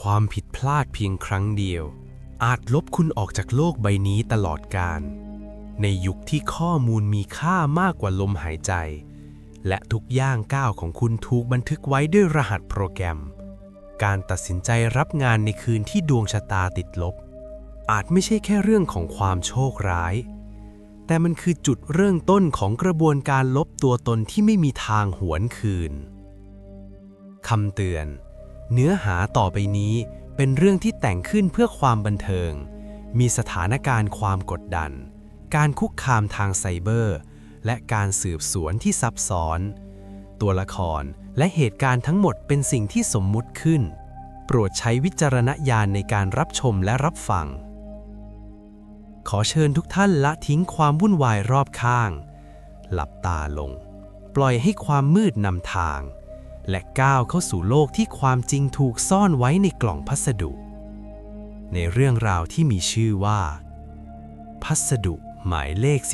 ความผิดพลาดเพียงครั้งเดียว อาจลบคุณออกจากโลกใบนี้ตลอดกาลในยุคที่ข้อมูลมีค่ามากกว่าลมหายใจ และทุกย่างก้าวของคุณถูกบันทึกไว้ด้วยรหัสโปรแกรม การตัดสินใจรับงานในคืนที่ดวงชะตาติดลบ อาจไม่ใช่แค่เรื่องของความโชคร้าย แต่มันคือจุดเริ่มต้นของกระบวนการลบตัวตนที่ไม่มีทางหวนคืนคำเตือน เนื้อหาต่อไปนี้เป็นเรื่องที่แต่งขึ้นเพื่อความบันเทิง มีสถานการณ์ความกดดัน การคุกคามทางไซเบอร์ และการสืบสวนที่ซับซ้อน ตัวละครและเหตุการณ์ทั้งหมดเป็นสิ่งที่สมมุติขึ้น โปรดใช้วิจารณญาณในการรับชมและรับฟัง ขอเชิญทุกท่านละทิ้งความวุ่นวายรอบข้าง หลับตาลง ปล่อยให้ความมืดนำทาง และก้าวเข้าสู่โลกที่ความจริงถูกซ่อนไว้ในกล่องพัสดุ ในเรื่องราวที่มีชื่อว่า พัสดุหมายเลข 13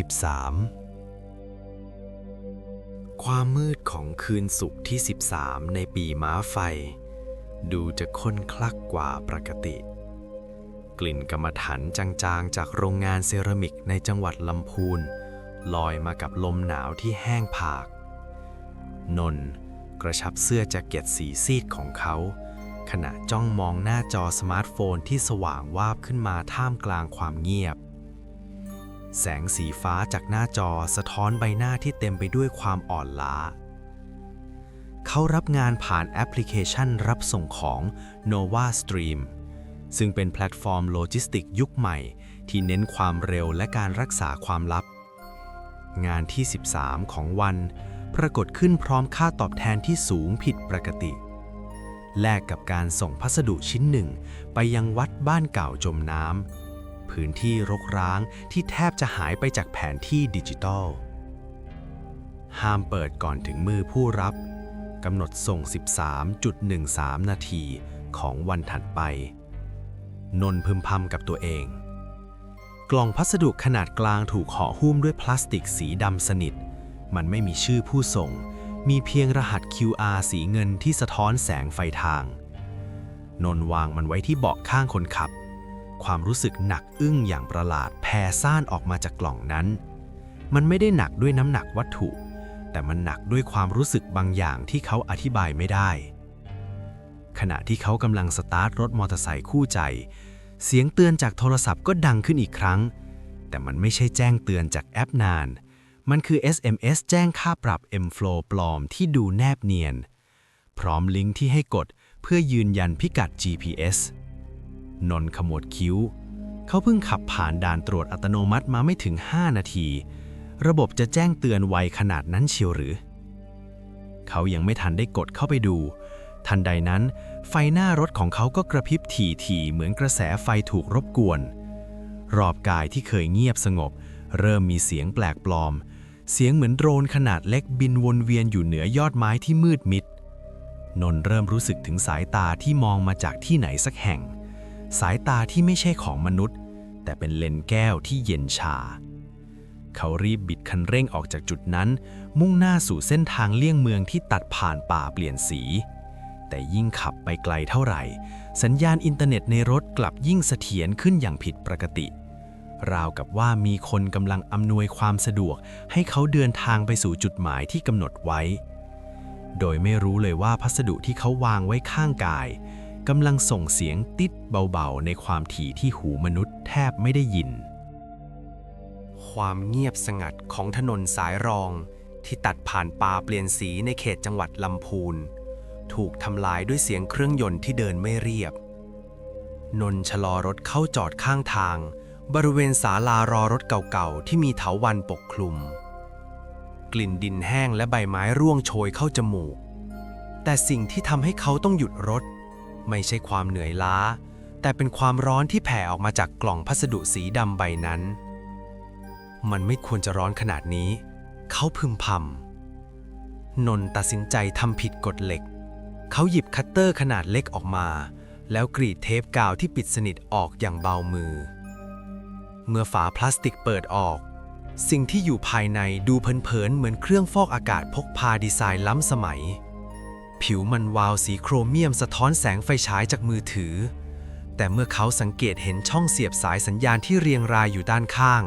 ความมืดของคืนศุกร์ที่ 13 ในปีม้าไฟ ดูจะค้นคลักกว่าปกติ กลิ่นกรรมฐานจางๆ จากโรงงานเซรามิกในจังหวัดลำพูนลอยมากับลมหนาวที่แห้งผาก นนท์ กระชับเสื้อแจ็คเก็ตสีซีดของเขา ขณะจ้องมองหน้าจอสมาร์ทโฟนที่สว่างวาบขึ้นมาท่ามกลางความเงียบ แสงสีฟ้าจากหน้าจอสะท้อนใบหน้าที่เต็มไปด้วยความอ่อนล้า เขารับงานผ่านแอปพลิเคชันรับส่งของ Nova Stream ซึ่งเป็นแพลตฟอร์มโลจิสติกยุคใหม่ ที่เน้นความเร็วและการรักษาความลับ งานที่ 13 ของวัน ปรากฏขึ้นพร้อมค่าตอบแทนที่สูงผิดปกติ แลกกับการส่งพัสดุชิ้นหนึ่ง ไปยังวัดบ้านเก่าจมน้ำพื้นที่รกร้างที่แทบจะหายไปจากแผนที่ดิจิตอลห้ามเปิดก่อนถึงมือผู้รับกำหนดส่ง 13.13 นาทีของวันถัดไป นนพึมพำกับตัวเอง กล่องพัสดุขนาดกลางถูกห่อหุ้มด้วยพลาสติกสีดำสนิท มันไม่มีชื่อผู้ส่ง มีเพียงรหัส QR สีเงินที่สะท้อนแสงไฟทาง นนวางมันไว้ที่เบาะข้างคนขับ ความรู้สึกหนักอึ้งอย่างประหลาดแผ่ซ่านออกมาจากกล่องนั้น มันไม่ได้หนักด้วยน้ำหนักวัตถุ แต่มันหนักด้วยความรู้สึกบางอย่างที่เขาอธิบายไม่ได้ ขณะที่เขากำลังสตาร์ทรถมอเตอร์ไซค์คู่ใจ เสียงเตือนจากโทรศัพท์ก็ดังขึ้นอีกครั้ง แต่มันไม่ใช่แจ้งเตือนจากแอปนาน มันคือ SMS แจ้งค่าปรับ M-Flow ปลอมที่ดูแนบเนียน พร้อมลิงก์ที่ให้กดเพื่อยืนยันพิกัด GPS นนท์ขมวดคิ้ว เขาเพิ่งขับผ่านด่านตรวจอัตโนมัติมาไม่ถึง 5 นาที ระบบจะแจ้งเตือนไวขนาดนั้นเชียวหรือ เขายังไม่ทันได้กดเข้าไปดู ทันใดนั้น ไฟหน้ารถของเขาก็กระพริบถี่ๆเหมือนกระแสไฟถูกรบกวน รอบกายที่เคยเงียบสงบ เริ่มมีเสียงแปลกปลอม เสียงเหมือนโดรนขนาดเล็กบินวนเวียนอยู่เหนือยอดไม้ที่มืดมิด นนท์เริ่มรู้สึกถึงสายตาที่มองมาจากที่ไหนสักแห่ง สายตาที่ไม่ใช่ของมนุษย์ แต่เป็นเลนแก้วที่เย็นชา เขารีบบิดคันเร่งออกจากจุดนั้น มุ่งหน้าสู่เส้นทางเลี่ยงเมืองที่ตัดผ่านป่าเปลี่ยนสี แต่ยิ่งขับไปไกลเท่าไหร่ สัญญาณอินเทอร์เน็ตในรถกลับยิ่งเสถียรขึ้นอย่างผิดปกติ ราวกับว่ามีคนกำลังอำนวยความสะดวกให้เขาเดินทางไปสู่จุดหมายที่กำหนดไว้ โดยไม่รู้เลยว่าพัสดุที่เขาวางไว้ข้างกายกำลังส่งเสียงติดเบาๆ ในความถี่ที่หูมนุษย์แทบไม่ได้ยิน ความเงียบสงัดของถนนสายรองที่ตัดผ่านป่าเปลี่ยนสีในเขตจังหวัดลำพูน ถูกทำลายด้วยเสียงเครื่องยนต์ที่เดินไม่เรียบ นนท์ชะลอรถเข้าจอดข้างทาง บริเวณศาลารอรถเก่าๆ ที่มีเถาวันปกคลุม กลิ่นดินแห้งและใบไม้ร่วงโชยเข้าจมูก แต่สิ่งที่ทำให้เขาต้องหยุดรถ ไม่ใช่ความเหนื่อยล้า แต่เป็นความร้อนที่แผ่ออกมาจากกล่องพัสดุสีดำใบนั้น มันไม่ควรจะร้อนขนาดนี้ เขาพึมพำนนท์ตัดสินใจทำผิดกฎเหล็ก เขาหยิบคัตเตอร์ขนาดเล็กออกมา แล้วกรีดเทปกาวที่ปิดสนิทออกอย่างเบามือ เมื่อฝาพลาสติกเปิดออก สิ่งที่อยู่ภายในดูเผินๆเหมือนเครื่องฟอกอากาศพกพาดีไซน์ล้ำสมัย ผิวมันวาวสีโครเมียมสะท้อนแสงไฟฉายจากมือถือ แต่เมื่อเขาสังเกตเห็นช่องเสียบสายสัญญาณที่เรียงรายอยู่ด้านข้าง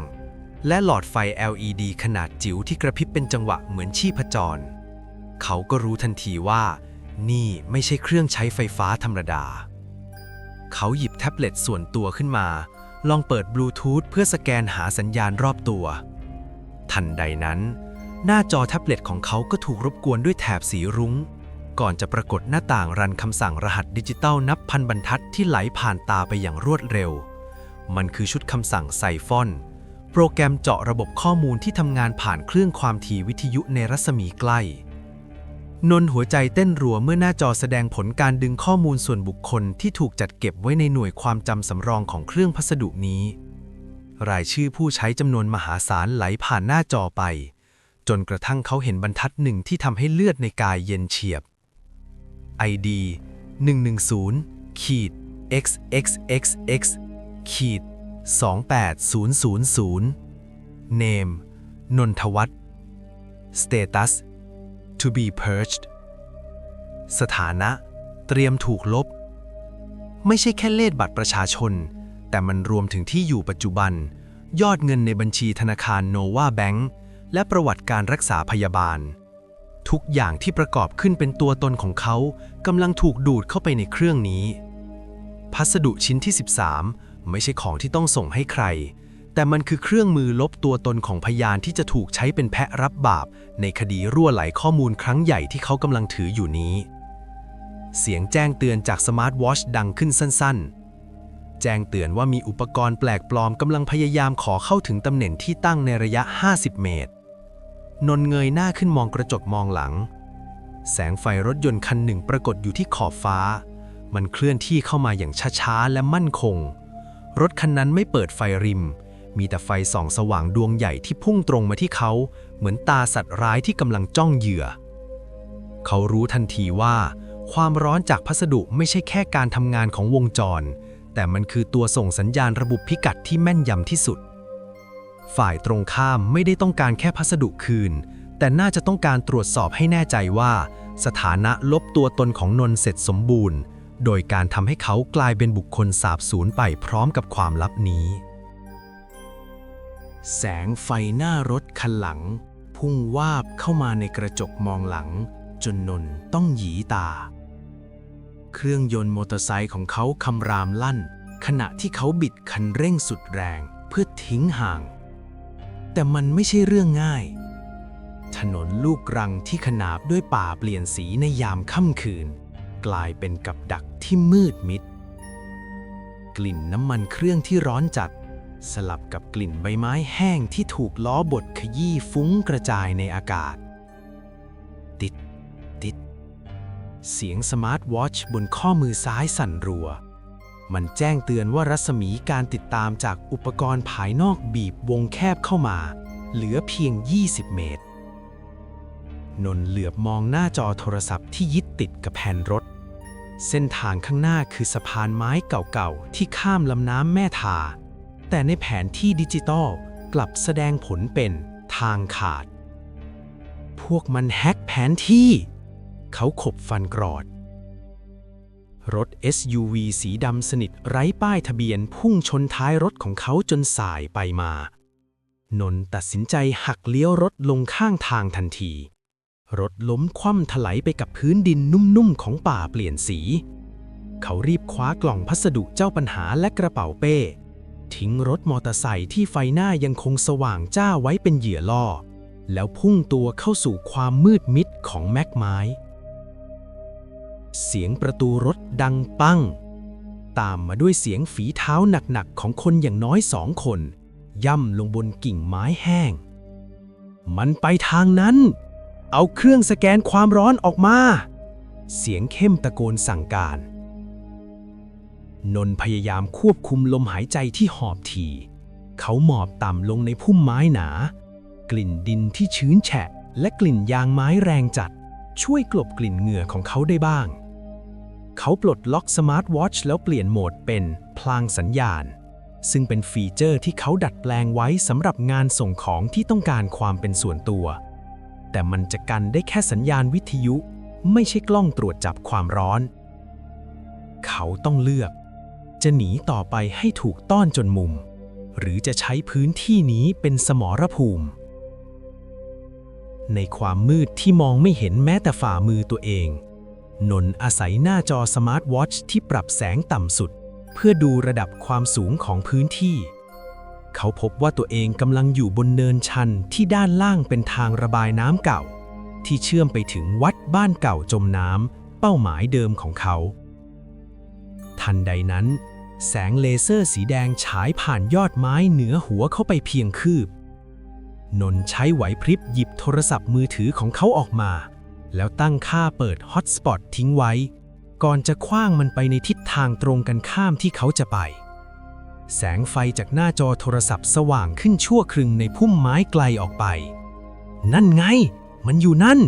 และหลอดไฟ LED ขนาดจิ๋วที่กระพริบเป็นจังหวะเหมือนชีพจร เขาก็รู้ทันทีว่า นี่ไม่ใช่เครื่องใช้ไฟฟ้าธรรมดา เขาหยิบแท็บเล็ตส่วนตัวขึ้นมา ลองเปิดบลูทูธเพื่อสแกนหาสัญญาณรอบตัว ทันใดนั้น หน้าจอแท็บเล็ตของเขาก็ถูกรบกวนด้วยแถบสีรุง้ง ก่อนจะปรากฏหน้าต่างรันคำสั่งรหัสดิจิตอลนับพันบรรทัดที่ไหลผ่านตาไปอย่างรวดเร็ว มันคือชุดคำสั่งไซฟอน โปรแกรมเจาะระบบข้อมูลที่ทำงานผ่านเครื่องความถี่วิทยุในรัศมีใกล้ นนหัวใจเต้นรัวเมื่อหน้าจอแสดงผลการดึงข้อมูลส่วนบุคคลที่ถูกจัดเก็บไว้ในหน่วยความจำสำรองของเครื่องพัสดุนี้ รายชื่อผู้ใช้จำนวนมหาศาลไหลผ่านหน้าจอไป จนกระทั่งเขาเห็นบรรทัดหนึ่งที่ทำให้เลือดในกายเย็นเฉียบ ID 110ขีด xxxx ขีด28000 Name นนทวัฒน์ Status to be purged สถานะเตรียมถูกลบ ไม่ใช่แค่เลขบัตรประชาชน แต่มันรวมถึงที่อยู่ปัจจุบัน ยอดเงินในบัญชีธนาคารโนวาแบงก์และประวัติการรักษาพยาบาล ทุกอย่างที่ประกอบขึ้นเป็นตัวตนของเขากำลังถูกดูดเข้าไปในเครื่องนี้ พัสดุชิ้นที่ 13 ไม่ใช่ของที่ต้องส่งให้ใคร แต่มันคือเครื่องมือลบตัวตนของพยานที่จะถูกใช้เป็นแพะรับบาป ในคดีรั่วไหลข้อมูลครั้งใหญ่ที่เขากำลังถืออยู่นี้ เสียงแจ้งเตือนจากสมาร์ทวอชดังขึ้นสั้นๆ แจ้งเตือนว่ามีอุปกรณ์แปลกปลอมกำลังพยายามขอเข้าถึงตำแหน่งที่ตั้งในระยะ 50 เมตร นนเงยหน้าขึ้นมองกระจกมองหลัง แสงไฟรถยนต์คันหนึ่งปรากฏอยู่ที่ขอบฟ้า มันเคลื่อนที่เข้ามาอย่างช้าๆและมั่นคง รถคันนั้นไม่เปิดไฟริม มีแต่ไฟส่องสว่างดวงใหญ่ที่พุ่งตรงมาที่เขา เหมือนตาสัตว์ร้ายที่กำลังจ้องเหยื่อ เขารู้ทันทีว่า ความร้อนจากพัสดุไม่ใช่แค่การทำงานของวงจร แต่มันคือตัวส่งสัญญาณระบุพิกัดที่แม่นยำที่สุด ฝ่ายตรงข้ามไม่ได้ต้องการแค่พัสดุคืน แต่น่าจะต้องการตรวจสอบให้แน่ใจว่า สถานะลบตัวตนของนนท์เสร็จสมบูรณ์โดยการทำให้เขากลายเป็นบุคคลสาบสูญไปพร้อมกับความลับนี้ แสงไฟหน้ารถคันหลัง พุ่งวาบเข้ามาในกระจกมองหลัง จนนนท์ต้องหยีตา เครื่องยนต์มอเตอร์ไซค์ของเขาคำรามลั่น ขณะที่เขาบิดคันเร่งสุดแรงเพื่อทิ้งห่าง แต่มันไม่ใช่เรื่องง่าย ถนนลูกรังที่ขนาบด้วยป่าเปลี่ยนสีในยามค่ำคืน กลายเป็นกับดักที่มืดมิด กลิ่นน้ำมันเครื่องที่ร้อนจัด สลับกับกลิ่นใบไม้แห้งที่ถูกล้อบดขยี้ฟุ้งกระจายในอากาศ ติด ติด เสียงสมาร์ทวอชบนข้อมือซ้ายสั่นรัว มันแจ้งเตือนว่ารัศมีการติดตามจากอุปกรณ์ภายนอกบีบวงแคบเข้ามา เหลือเพียง 20 เมตร นนท์เหลือบมองหน้าจอโทรศัพท์ที่ยึดติดกับแผ่นรถ เส้นทางข้างหน้าคือสะพานไม้เก่าๆที่ข้ามลำน้ำแม่ทา แต่ในแผนที่ดิจิตอลกลับแสดงผลเป็นทางขาด พวกมันแฮ็กแผนที่ เขาขบฟันกรอด รถ SUV สีดำสนิทไร้ป้ายทะเบียนพุ่งชนท้ายรถของเขาจนสายไปมา นนท์ตัดสินใจหักเลี้ยวรถลงข้างทางทันที รถล้มคว่ำถลายไปกับพื้นดินนุ่มๆของป่าเปลี่ยนสี เขารีบคว้ากล่องพัสดุเจ้าปัญหาและกระเป๋าเป้ ทิ้งรถมอเตอร์ไซค์ที่ไฟหน้ายังคงสว่างจ้าไว้เป็นเหยื่อล่อ แล้วพุ่งตัวเข้าสู่ความมืดมิดของแม็กไม้ เสียงประตูรถดังปัง ตามมาด้วยเสียงฝีเท้าหนักๆของคนอย่างน้อยสองคน ย่ำลงบนกิ่งไม้แห้ง มันไปทางนั้น เอาเครื่องสแกนความร้อนออกมา เสียงเข้มตะโกนสั่งการ นนพยายามควบคุมลมหายใจที่หอบถี่ เขาหมอบต่ำลงในพุ่มไม้หนา กลิ่นดินที่ชื้นแฉะ และกลิ่นยางไม้แรงจัด ช่วยกลบกลิ่นเหงื่อของเขาได้บ้าง เขาปลดล็อกสมาร์ทวอชแล้วเปลี่ยนโหมดเป็นพลางสัญญาณ ซึ่งเป็นฟีเจอร์ที่เขาดัดแปลงไว้สำหรับงานส่งของที่ต้องการความเป็นส่วนตัว แต่มันจะกันได้แค่สัญญาณวิทยุ ไม่ใช่กล้องตรวจจับความร้อน เขาต้องเลือก จะหนีต่อไปให้ถูกต้อนจนมุม หรือจะใช้พื้นที่นี้เป็นสมรภูมิ ในความมืดที่มองไม่เห็นแม้แต่ฝ่ามือตัวเอง นนท์อาศัยหน้าจอสมาร์ทวอทช์ที่ปรับแสงต่ำสุด เพื่อดูระดับความสูงของพื้นที่ เขาพบว่าตัวเองกำลังอยู่บนเนินชันที่ด้านล่างเป็นทางระบายน้ำเก่า ที่เชื่อมไปถึงวัดบ้านเก่าจมน้ำเป้าหมายเดิมของเขา ทันใดนั้น แสงเลเซอร์สีแดงฉายผ่านยอดไม้เหนือหัวเข้าไปเพียงคืบ นนท์ใช้ไหวพริบหยิบโทรศัพท์มือถือของเขาออกมา แล้วตั้งค่าเปิดฮอตสปอตทิ้งไว้ ก่อนจะคว้างมันไปในทิศทางตรงกันข้ามที่เขาจะไป แสงไฟจากหน้าจอโทรศัพท์สว่างขึ้นชั่วครึ่งในพุ่มไม้ไกลออกไป นั่นไง มันอยู่นั่น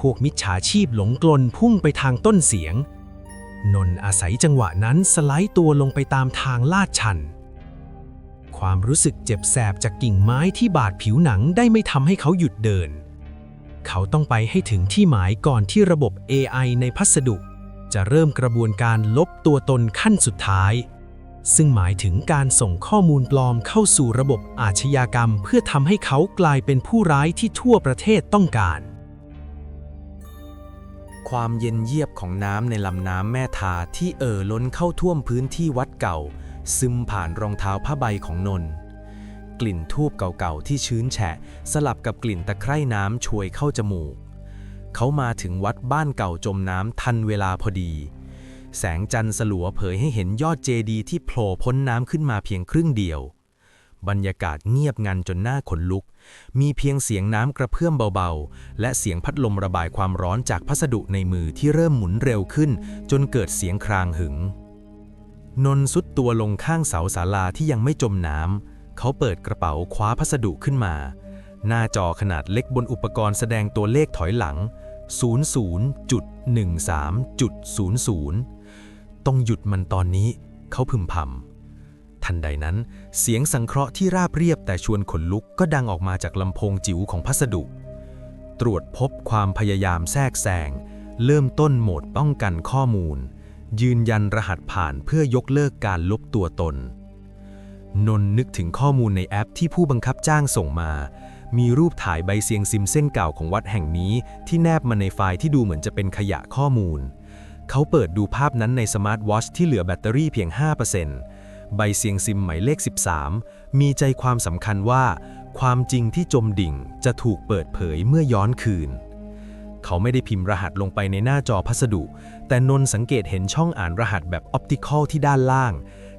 พวกมิจฉาชีพหลงกลนพุ่งไปทางต้นเสียง นนท์อาศัยจังหวะนั้นสไลด์ตัวลงไปตามทางลาดชัน ความรู้สึกเจ็บแสบจากกิ่งไม้ที่บาดผิวหนังได้ไม่ทำให้เขาหยุดเดิน เขาต้องไปให้ถึงที่หมายก่อนที่ระบบ AI ในพัสดุ จะเริ่มกระบวนการลบตัวตนขั้นสุดท้าย ซึ่งหมายถึงการส่งข้อมูลปลอมเข้าสู่ระบบอาชญากรรม เพื่อทำให้เขากลายเป็นผู้ร้ายที่ทั่วประเทศต้องการ ความเย็นเยียบของน้ำในลำน้ำแม่ทาที่เอ่อล้นเข้าท่วมพื้นที่วัดเก่า ซึมผ่านรองเท้าผ้าใบของนนทกลิ่นทูบเก่าๆที่ชื้นแฉะ สลับกับกลิ่นตะไคร่น้ำช่วยเข้าจมูก เขามาถึงวัดบ้านเก่าจมน้ำทันเวลาพอดี แสงจันทร์สลัวเผยให้เห็นยอดเจดีย์ที่โผล่พ้นน้ำขึ้นมาเพียงครึ่งเดียว บรรยากาศเงียบงันจนหน้าขนลุก มีเพียงเสียงน้ำกระเพื่อมเบาๆ และเสียงพัดลมระบายความร้อนจากพัสดุในมือที่เริ่มหมุนเร็วขึ้น จนเกิดเสียงครางหึง นนท์สุดตัวลงข้างเสาศาลาที่ยังไม่จมน้ำ เขาเปิดกระเป๋าคว้าพัสดุขึ้นมา หน้าจอขนาดเล็กบนอุปกรณ์แสดงตัวเลขถอยหลัง 00.13.00 ต้องหยุดมันตอนนี้ เขาพึมพำ ทันใดนั้น เสียงสังเคราะห์ที่ราบเรียบแต่ชวนขนลุกก็ดังออกมาจากลำโพงจิ๋วของพัสดุ ตรวจพบความพยายามแทรกแซง เริ่มต้นโหมดป้องกันข้อมูล ยืนยันรหัสผ่านเพื่อยกเลิกการลบตัวตน นนท์นึกถึงข้อมูลในแอปที่ผู้บังคับจ้างส่งมา มีรูปถ่ายใบเซียงซิมเส้นเก่าของวัดแห่งนี้ ที่แนบมาในไฟล์ที่ดูเหมือนจะเป็นขยะข้อมูลเขาเปิดดูภาพนั้นในสมาร์ทวอชที่เหลือแบตเตอรี่เพียง 5% ใบเซียงซิมหมายเลข 13 มีใจความสำคัญว่า ความจริงที่จมดิ่งจะถูกเปิดเผยเมื่อย้อนคืน เขาไม่ได้พิมพ์รหัสลงไปในหน้าจอพัสดุ แต่นนท์สังเกตเห็นช่องอ่านรหัสแบบออปติคอลที่ด้านล่าง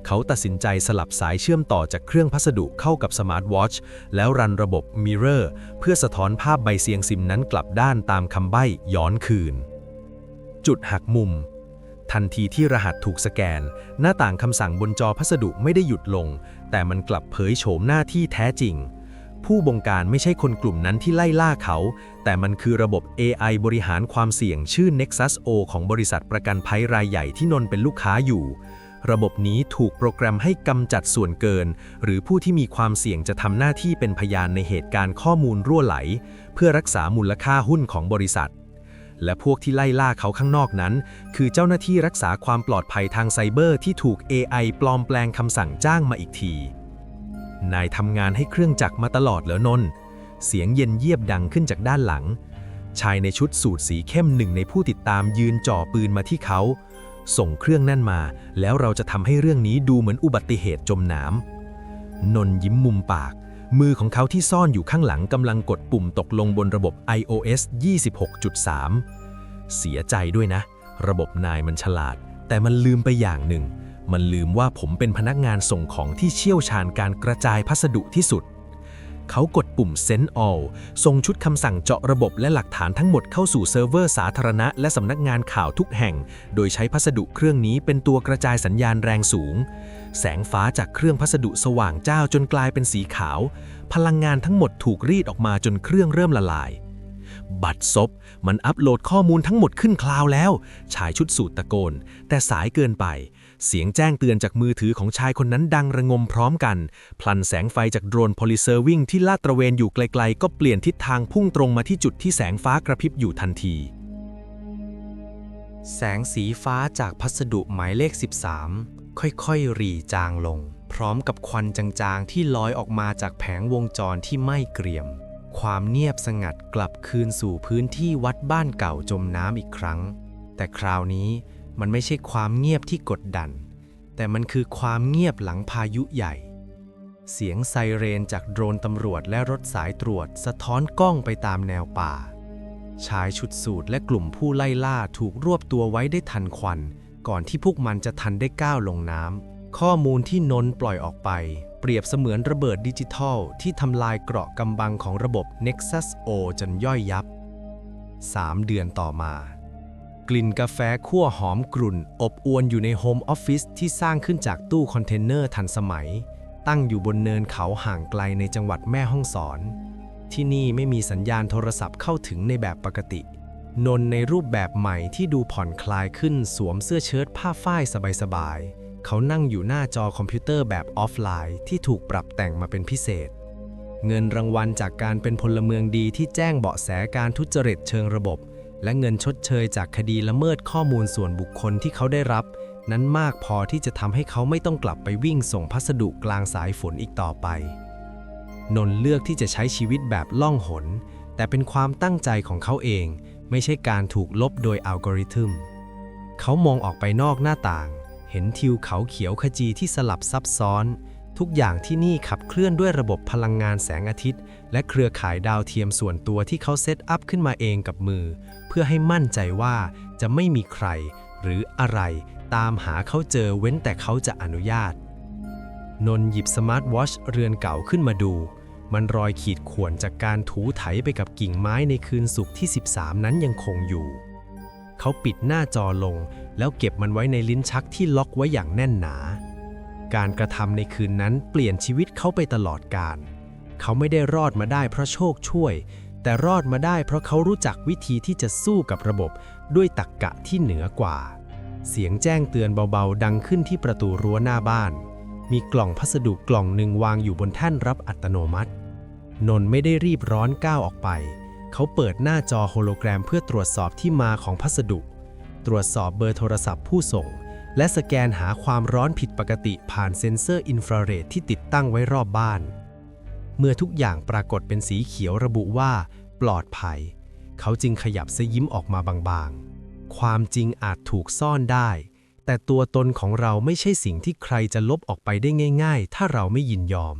เขาตัดสินใจสลับสายเชื่อมต่อจากเครื่องพัสดุเข้ากับสมาร์ทวอชแล้วรันระบบ Mirror เพื่อสะท้อนภาพใบเซียงซิมนั้นกลับด้านตามคำใบ้ย้อนคืน จุดหักมุม ทันทีที่รหัสถูกสแกน หน้าต่างคำสั่งบนจอพัสดุไม่ได้หยุดลง แต่มันกลับเผยโฉมหน้าที่แท้จริง ผู้บงการไม่ใช่คนกลุ่มนั้นที่ไล่ล่าเขา แต่มันคือระบบ AI บริหารความเสี่ยงชื่อ Nexus O ของบริษัทประกันภัยรายใหญ่ที่นนเป็นลูกค้าอยู่ ระบบนี้ถูกโปรแกรมให้กำจัดส่วนเกิน หรือผู้ที่มีความเสี่ยงจะทำหน้าที่เป็นพยานในเหตุการณ์ข้อมูลรั่วไหล เพื่อรักษามูลค่าหุ้นของบริษัท และพวกที่ไล่ล่าเขาข้างนอกนั้น คือเจ้าหน้าที่รักษาความปลอดภัยทางไซเบอร์ที่ถูก AI ปลอมแปลงคำสั่งจ้างมาอีกที นายทำงานให้เครื่องจักรมาตลอดเหรอนน์เสียงเย็นเยียบดังขึ้นจากด้านหลัง ชายในชุดสูทสีเข้มหนึ่งในผู้ติดตามยืนจ่อปืนมาที่เขา ส่งเครื่องนั่นมา แล้วเราจะทำให้เรื่องนี้ดูเหมือนอุบัติเหตุจมน้ำนน์ยิ้มมุมปาก มือของเขาที่ซ่อนอยู่ข้างหลังกำลังกดปุ่มตกลงบนระบบ iOS 26.3 เสียใจด้วยนะ ระบบนายมันฉลาด แต่มันลืมไปอย่างหนึ่ง มันลืมว่าผมเป็นพนักงานส่งของที่เชี่ยวชาญการกระจายพัสดุที่สุด เขากดปุ่ม Send All ส่งชุดคำสั่งเจาะระบบและหลักฐานทั้งหมดเข้าสู่เซิร์ฟเวอร์สาธารณะและสำนักงานข่าวทุกแห่ง โดยใช้พัสดุเครื่องนี้เป็นตัวกระจายสัญญาณแรงสูง แสงฟ้าจากเครื่องพัสดุสว่างเจ้าจนกลายเป็นสีขาว พลังงานทั้งหมดถูกรีดออกมาจนเครื่องเริ่มละลาย บัตรซบมันอัปโหลดข้อมูลทั้งหมดขึ้นคลาวแล้ว ชายชุดสูทตะโกน แต่สายเกินไป เสียงแจ้งเตือนจากมือถือของชายคนนั้นดังระงมพร้อมกัน พลันแสงไฟจากโดรนโพลิเซอร์วิ่งที่ลาดตระเวนอยู่ไกลๆ ก็เปลี่ยนทิศทางพุ่งตรงมาที่จุดที่แสงฟ้ากระพริบอยู่ทันทีแสงสีฟ้าจากพัสดุหมายเลข 13 ค่อยๆรีจางลง พร้อมกับควันจางๆ ที่ลอยออกมาจากแผงวงจรที่ไหม้เกรียม ความเงียบสงัดกลับคืนสู่พื้นที่วัดบ้านเก่าจมน้ำอีกครั้ง แต่คราวนี้มันไม่ใช่ความเงียบที่กดดัน แต่มันคือความเงียบหลังพายุใหญ่ เสียงไซเรนจากโดรนตำรวจและรถสายตรวจสะท้อนกล้องไปตามแนวป่า ชายชุดสูทและกลุ่มผู้ไล่ล่าถูกรวบตัวไว้ได้ทันควัน ก่อนที่พวกมันจะทันได้ก้าวลงน้ำ ข้อมูลที่นนท์ปล่อยออกไป เปรียบเสมือนระเบิดดิจิทัล ที่ทำลายเกราะกำบังของระบบ Nexus O จนย่อยยับ 3 เดือนต่อมา กลิ่นกาแฟคั่วหอมกรุ่น อบอวนอยู่ในโฮมออฟฟิศที่สร้างขึ้นจากตู้คอนเทนเนอร์ทันสมัย ตั้งอยู่บนเนินเขาห่างไกลในจังหวัดแม่ฮ่องสอน ที่นี่ไม่มีสัญญาณโทรศัพท์เข้าถึงในแบบปกติ นนในรูปแบบใหม่ที่ดูผ่อนคลายขึ้นสวมเสื้อเชิ้ตผ้าฝ้ายสบายๆ เขานั่งอยู่หน้าจอคอมพิวเตอร์แบบออฟไลน์ที่ถูกปรับแต่งมาเป็นพิเศษ เงินรางวัลจากการเป็นพลเมืองดีที่แจ้งเบาะแสการทุจริตเชิงระบบ และเงินชดเชยจากคดีละเมิดข้อมูลส่วนบุคคลที่เขาได้รับ นั้นมากพอที่จะทำให้เขาไม่ต้องกลับไปวิ่งส่งพัสดุกลางสายฝนอีกต่อไป นนเลือกที่จะใช้ชีวิตแบบล่องหนแต่เป็นความตั้งใจของเขาเอง ไม่ใช่การถูกลบโดยอัลกอริทึม เขามองออกไปนอกหน้าต่าง เห็นทิวเขาเขียวขจีที่สลับซับซ้อน ทุกอย่างที่นี่ขับเคลื่อนด้วยระบบพลังงานแสงอาทิตย์ และเครือข่ายดาวเทียมส่วนตัวที่เขาเซตอัพขึ้นมาเองกับมือ เพื่อให้มั่นใจว่าจะไม่มีใคร หรืออะไร ตามหาเขาเจอเว้นแต่เขาจะอนุญาต นนท์หยิบสมาร์ทวอชเรือนเก่าขึ้นมาดู มันรอยขีดข่วนจากการถูไถไปกับกิ่งไม้ในคืนศุกร์ที่ 13 นั้นยังคงอยู่ เขาปิดหน้าจอลง แล้วเก็บมันไว้ในลิ้นชักที่ล็อกไว้อย่างแน่นหนา การกระทำในคืนนั้นเปลี่ยนชีวิตเขาไปตลอดกาลเขาไม่ได้รอดมาได้เพราะโชคช่วย แต่รอดมาได้เพราะเขารู้จักวิธีที่จะสู้กับระบบด้วยตรกกะที่เหนือกว่า เสียงแจ้งเตือนเบาๆ ดังขึ้นที่ประตูรั้วหน้าบ้าน มีกล่องพัสดุกล่องหนึ่งวางอยู่บนแท่นรับอัตโนมัติ นนท์ไม่ได้รีบร้อนก้าวออกไป เขาเปิดหน้าจอโฮโลแกรมเพื่อตรวจสอบที่มาของพัสดุ ตรวจสอบเบอร์โทรศัพท์ผู้ส่ง และสแกนหาความร้อนผิดปกติผ่านเซ็นเซอร์อินฟราเรดที่ติดตั้งไว้รอบบ้าน เมื่อทุกอย่างปรากฏเป็นสีเขียวระบุว่า ปลอดภัย เขาจึงขยับเสยิ้มออกมาบางๆ ความจริงอาจถูกซ่อนได้ แต่ตัวตนของเราไม่ใช่สิ่งที่ใครจะลบออกไปได้ง่าย ๆ ถ้าเราไม่ยินยอม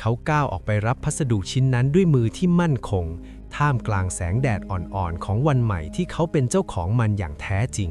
เขาก้าวออกไปรับพัสดุชิ้นนั้นด้วยมือที่มั่นคง ท่ามกลางแสงแดดอ่อนๆ ของวันใหม่ที่เขาเป็นเจ้าของมันอย่างแท้จริง